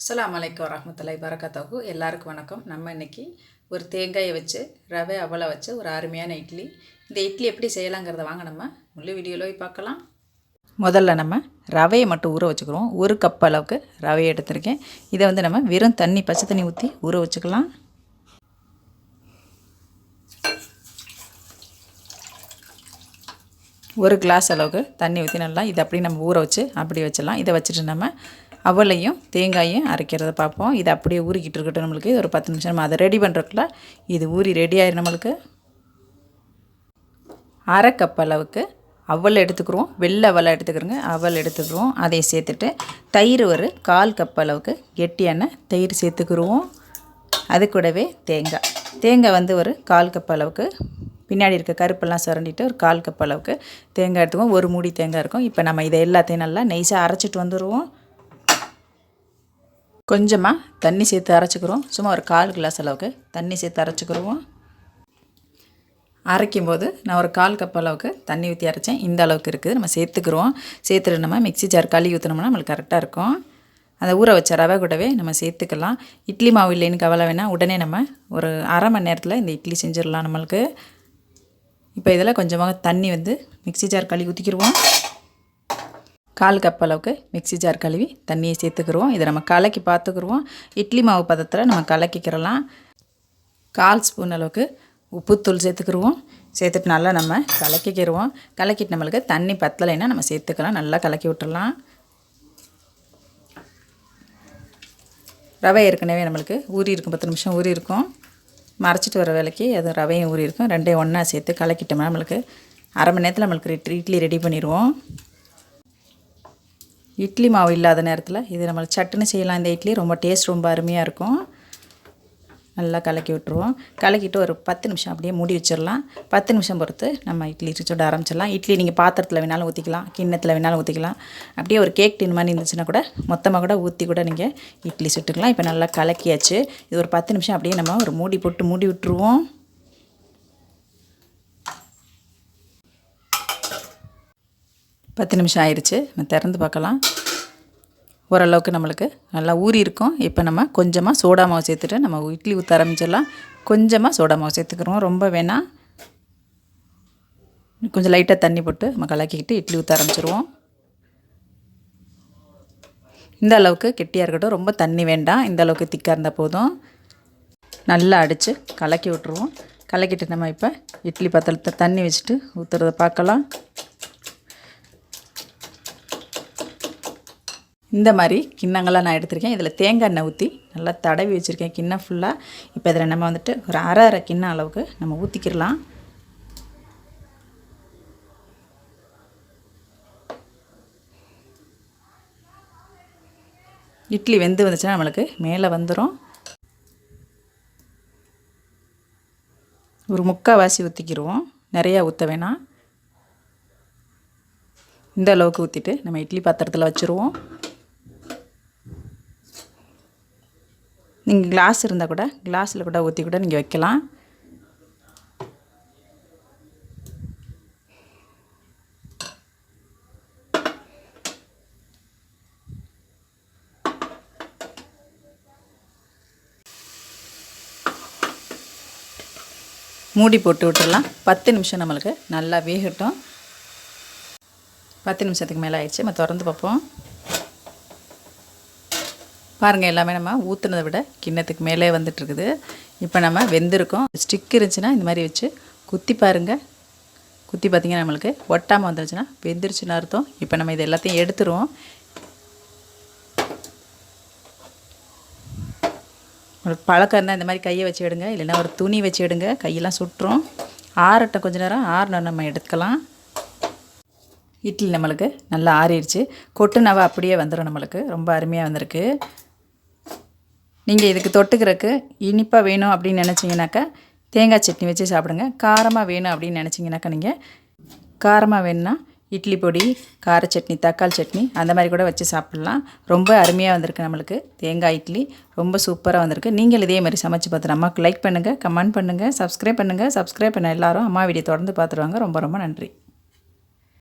அஸ்லாம் வலைக்கம் வரமத்துல்லாய் வரகாத்தாகு எல்லாருக்கும் வணக்கம். நம்ம இன்றைக்கி ஒரு தேங்காயை வச்சு ரவை அவலை வச்சு ஒரு அருமையான இட்லி. இந்த இட்லி எப்படி செய்யலாங்கிறத வாங்க நம்ம முழு வீடியோவில் போய் பார்க்கலாம். முதல்ல நம்ம ரவையை மட்டும் ஊற வச்சுக்கிறோம். ஒரு கப் அளவுக்கு ரவையை எடுத்திருக்கேன். இதை வந்து நம்ம வெறும் தண்ணி பச்சை தண்ணி ஊற்றி ஊற வச்சுக்கலாம். ஒரு கிளாஸ் அளவுக்கு தண்ணி ஊற்றி நல்லா இதை அப்படி நம்ம ஊற வச்சு அப்படி வச்சிடலாம். இதை வச்சுட்டு நம்ம அவளையும் தேங்காயும் அரைக்கிறத பார்ப்போம். இது அப்படியே ஊறிக்கிட்டு இருக்கட்டும் நம்மளுக்கு. இது ஒரு பத்து நிமிஷம். நம்ம அதை ரெடி பண்ணுறதுக்குள்ள இது ஊறி ரெடி ஆயிடும் நம்மளுக்கு. அரை கப் அளவுக்கு அவல் எடுத்துக்கிறோம் வெள்ளை அவலை எடுத்துக்கிறோங்க. அவல் எடுத்துக்கிறோம் அதை சேர்த்துட்டு தயிர் ஒரு கால் கப் அளவுக்கு கெட்டியான தயிர் சேர்த்துக்கிருவோம். அது கூடவே தேங்காய். தேங்காய் வந்து ஒரு கால் கப் அளவுக்கு பின்னாடி இருக்க கருப்பெல்லாம் சுரண்டிட்டு ஒரு கால் கப் அளவுக்கு தேங்காய் எடுத்துக்குவோம். ஒரு மூடி தேங்காய் இருக்கும். இப்போ நம்ம இதை எல்லாத்தையும் நல்லா நெய்ஸாக அரைச்சிட்டு வந்துடுவோம் கொஞ்சமாக தண்ணி சேர்த்து அரைச்சிக்கிறோம். சும்மா ஒரு கால் கிளாஸ் அளவுக்கு தண்ணி சேர்த்து அரைச்சிக்கிறோம். அரைக்கும் போது நான் ஒரு கால் கப் அளவுக்கு தண்ணி ஊற்றி அரைச்சேன். இந்த அளவுக்கு இருக்குது. நம்ம சேர்த்துக்கிறோம். சேர்த்துட்டு நம்ம மிக்ஸி ஜார் கழுவி ஊற்றினோம்னா நம்மளுக்கு கரெக்டாக இருக்கும். அந்த ஊற வச்ச ரவை கூடவே நம்ம சேர்த்துக்கலாம். இட்லி மாவு இல்லைன்னு கவலை வேணால் உடனே நம்ம ஒரு அரை மணி நேரத்தில் இந்த இட்லி செஞ்சிடலாம் நம்மளுக்கு. இப்போ இதில் கொஞ்சமாக தண்ணி வந்து மிக்ஸி ஜார் கழுவி ஊற்றிக்கிடுவோம் கால் கப் அளவுக்கு மிக்ஸி ஜார் கழுவி தண்ணியை சேர்த்துக்கிடுவோம் இதை நம்ம கலக்கி பார்த்துக்குருவோம். இட்லி மாவு பதத்தில் நம்ம கலக்கிக்கிறலாம் கால் ஸ்பூன் அளவுக்கு உப்புத்தூள் சேர்த்துக்கிடுவோம் சேர்த்துட்டு நல்லா நம்ம கலக்கிக்கிடுவோம் கலக்கிட்டு நம்மளுக்கு தண்ணி பத்தலைன்னா நம்ம சேர்த்துக்கலாம். நல்லா கலக்கி விட்டுடலாம் ரவை ஏற்கனவே நம்மளுக்கு ஊறி இருக்கும். பத்து நிமிஷம் ஊறி இருக்கும். மறைச்சிட்டு வர வேலைக்கு அது ரவையும் ஊறி இருக்கும். ரெண்டையும் ஒன்றா சேர்த்து கலக்கிட்டோம்னா நம்மளுக்கு அரை மணி நேரத்தில் நம்மளுக்கு இட்லி ரெடி பண்ணிடுவோம் இட்லி மாவு இல்லாத நேரத்தில் இது நம்ம சட்டுன்னு செய்யலாம். இந்த இட்லி ரொம்ப டேஸ்ட் ரொம்ப அருமையாக இருக்கும். நல்லா கலக்கி விட்டுருவோம். கலக்கிட்டு ஒரு பத்து நிமிஷம் அப்படியே மூடி வச்சிடலாம் பத்து நிமிஷம் பொறுத்து நம்ம இட்லி சுட ஆரம்பிச்சிடலாம் இட்லி நீங்கள் பாத்திரத்தில் வேணாலும் ஊற்றிக்கலாம் கிண்ணத்தில் வேணாலும் ஊற்றிக்கலாம் அப்படியே ஒரு கேக் டின் மாதிரி இருந்துச்சுன்னா கூட மொத்தமாக கூட ஊற்றி கூட நீங்கள் இட்லி சுட்டுக்கலாம். இப்போ நல்லா கலக்கியாச்சு. இது ஒரு பத்து நிமிஷம் அப்படியே நம்ம ஒரு மூடி போட்டு மூடி விட்டுருவோம். பத்து நிமிஷம் ஆயிடுச்சு நம்ம திறந்து பார்க்கலாம். ஓரளவுக்கு நம்மளுக்கு நல்லா ஊறி இருக்கும். இப்போ நம்ம கொஞ்சமாக சோடா மாவு சேர்த்துட்டு நம்ம இட்லி ஊற்ற ஆரம்பிச்சிடலாம். கொஞ்சமாக சோடா மாவு சேர்த்துக்கிறோம். ரொம்ப வேணாம் கொஞ்சம் லைட்டாக தண்ணி போட்டு நம்ம கலக்கிக்கிட்டு இட்லி ஊற்ற ஆரம்பிச்சிருவோம். இந்த அளவுக்கு கெட்டியாக இருக்கட்டும். ரொம்ப தண்ணி வேண்டாம். இந்த அளவுக்கு திக்காக இருந்தால் போதும். நல்லா அடித்து கலக்கி விட்ருவோம் கலக்கிட்டு நம்ம இப்போ இட்லி பாத்திரத்தை தண்ணி வச்சுட்டு ஊற்றுறத பார்க்கலாம். இந்த மாதிரி கிண்ணங்கள்லாம் நான் எடுத்திருக்கேன். இதில் தேங்காய் எண்ணெய் ஊற்றி நல்லா தடவி வச்சுருக்கேன். கிண்ணம் ஃபுல்லாக இப்போ இதில் நம்ம வந்துட்டு ஒரு அரை அரை கிண்ணம் அளவுக்கு நம்ம ஊற்றிக்கிடலாம் இட்லி வெந்து வந்துச்சுன்னா நம்மளுக்கு மேலே வந்துடும் ஒரு முக்கால்வாசி ஊற்றிக்கிடுவோம் நிறையா ஊற்ற வேணாம். இந்த அளவுக்கு ஊற்றிட்டு நம்ம இட்லி பாத்திரத்தில் வச்சுருவோம். நீங்கள் கிளாஸ் இருந்தால் கூட கிளாஸில் கூட ஊற்றி கூட நீங்கள் வைக்கலாம். மூடி போட்டு விட்டுடலாம் பத்து நிமிஷம் நம்மளுக்கு நல்லா வேகட்டும். பத்து நிமிஷத்துக்கு மேலே ஆயிடுச்சு. நம்ம திறந்து பார்ப்போம். பாருங்கள் எல்லாமே நம்ம ஊற்றுனதை விட கிண்ணத்துக்கு மேலே வந்துட்டுருக்குது. இப்போ நம்ம வெந்திருக்கோம். ஸ்டிக் இருந்துச்சுன்னா இந்த மாதிரி வச்சு குத்தி பாருங்கள் குத்தி பார்த்திங்கன்னா நம்மளுக்கு ஒட்டாமல் வந்துருச்சுன்னா வெந்துருச்சுன்னு அர்த்தம். இப்போ நம்ம இது எல்லாத்தையும் எடுத்துருவோம். ஒரு பழக்கம் இருந்தால் இந்த மாதிரி கையை வச்சு எடுங்க. இல்லைன்னா ஒரு துணி வச்சு எடுங்க. கையெல்லாம் சுட்டுரும். ஆறட்டும் கொஞ்ச நேரம் ஆறுன நம்ம எடுத்துக்கலாம். இட்லி நம்மளுக்கு நல்லா ஆறிடுச்சு. கொட்டுனவா அப்படியே வந்துடும் நம்மளுக்கு. ரொம்ப அருமையாக வந்திருக்கு. நீங்கள் இதுக்கு தொட்டுக்கிறதுக்கு இனிப்பாக வேணும் அப்படின்னு நினச்சிங்கனாக்கா தேங்காய் சட்னி வச்சு சாப்பிடுங்க. காரமாக வேணும் அப்படின்னு நினச்சிங்கனாக்கா நீங்கள் காரமாக வேணும்னா இட்லி பொடி கார சட்னி தக்காளி சட்னி அந்த மாதிரி கூட வச்சு சாப்பிட்லாம். ரொம்ப அருமையாக வந்திருக்கு நம்மளுக்கு. தேங்காய் இட்லி ரொம்ப சூப்பராக வந்திருக்கு. நீங்கள் இதே மாதிரி சமைச்சு பார்த்து அம்மாவுக்கு லைக் பண்ணுங்கள் கமெண்ட் பண்ணுங்கள் சப்ஸ்கிரைப் பண்ணுங்கள் சப்ஸ்கிரைப் பண்ண எல்லாரும் அம்மா வீடியோ தொடர்ந்து பார்த்துருவாங்க ரொம்ப ரொம்ப நன்றி.